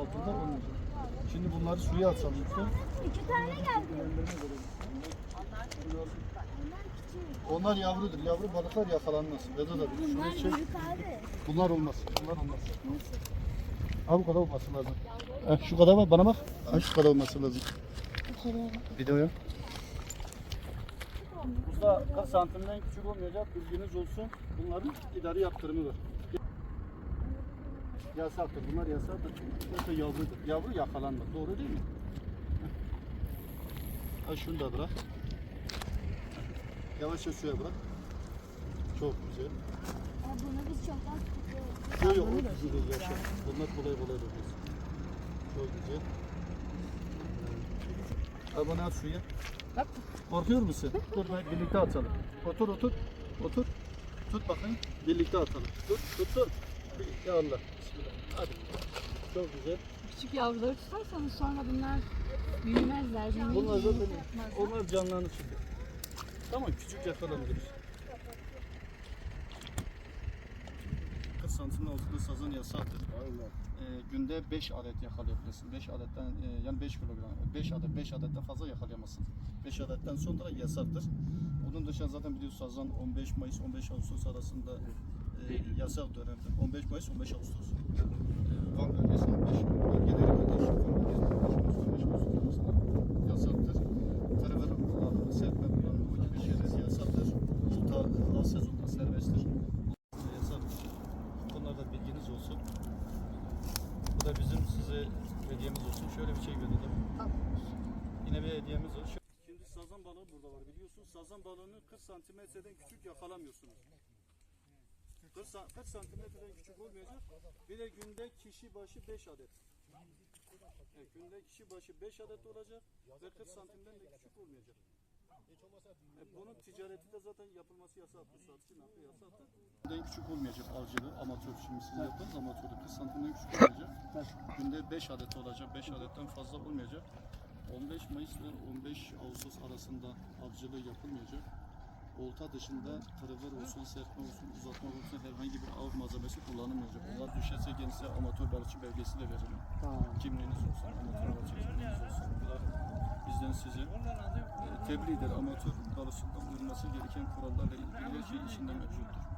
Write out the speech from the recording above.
altında olmayacak. Şimdi bunları suya atalım lütfen. İki tane geldi. Onlar yavrudur. Yavru balıklar yakalanmaz. Vedat abi Bunlar şuraya çek. büyük abi. Bunlar olmaz. Bunlar olmaz. Abi bu kadar olması lazım. Eh, şu kadar bak bana bak. Ha, şu kadar olması lazım. Videoya. Usta 40 santimden küçük olmayacak bilginiz olsun. Bunların idari yaptırımı var. Yasaktır. Bunlar yasaktır. Yoksa yavrudur. Yavru yakalanmaz. Doğru değil mi? Ha şunu da bırak. Yavaşça suya bırak. Çok güzel. Aa, Bunu biz çoktan tutuyoruz. Yok yok o değil yaşa. Bunlar kolay kolay olmaz. Çok güzel. Al bana at suya. Korkuyor musun? Dur ben birlikte atalım. Otur otur. Otur. Tut bakayım. Birlikte atalım. Tut tut tut. Ya Allah. Bismillah. Hadi. Çok güzel. Küçük yavruları tutarsanız sonra bunlar büyümezler. Bunlar Bunlar zaten yapmazlar. onlar canlanır şimdi. Tamam küçük yakalanabilir. 40 santimin altında sazan yasaktır. Ee, günde 5 adet yakalayabilirsin. 5 adetten e, yani 5 kilogram 5 adet 5 adetten fazla yakalayamazsın. 5 adetten sonra yasaktır. Bunun dışında zaten biliyorsun sazan 15 Mayıs 15 Ağustos arasında e, yasak dönemdir. 15 Mayıs 15 Ağustos. E, Van bölgesinin 5 bölgeleri var. Değişik Van bölgesinin 15 Mayıs 15 Ağustos arasında yasaktır. Tırvır kullanımı, serpme kullanımı bu gibi şeyler yasaktır. Olta az sezonda serbesttir. Yasaktır. Bunlarda bilginiz olsun. Bu da bizim size hediyemiz olsun. Şöyle bir şey verelim. Yine bir hediyemiz var. Şimdi sazan balığı burada var biliyorsunuz. Sazan balığını 40 santimetreden küçük yakalamıyorsunuz. 40, sa- 40 santimetreden küçük olmayacak. Bir de günde kişi başı 5 adet. Evet, günde kişi başı 5 adet olacak ve 40 santimden de küçük olmayacak. E, bunun ticareti de zaten yapılması yasak. Bu satışın hakkı yasaktır. Günde küçük olmayacak avcılığı amatör. Şimdi siz yaptığınız amatörü 40 santimden küçük olmayacak. Günde 5 adet olacak. 5 adetten fazla olmayacak. 15 Mayıs ve 15 Ağustos arasında avcılığı yapılmayacak. Olta dışında tırıvır olsun, serpme olsun, uzatma olsun herhangi bir av malzemesi kullanılmayacak. Onlar düşerse kendisi amatör balıkçı belgesi de verilir. Kimliğiniz olsun, amatör balıkçı kimliğiniz olsun. Bunlar bizden size e, tebliğ eder. Amatör balıkçılıkta uyulması gereken kurallarla ilgili her şey içinde mevcuttur.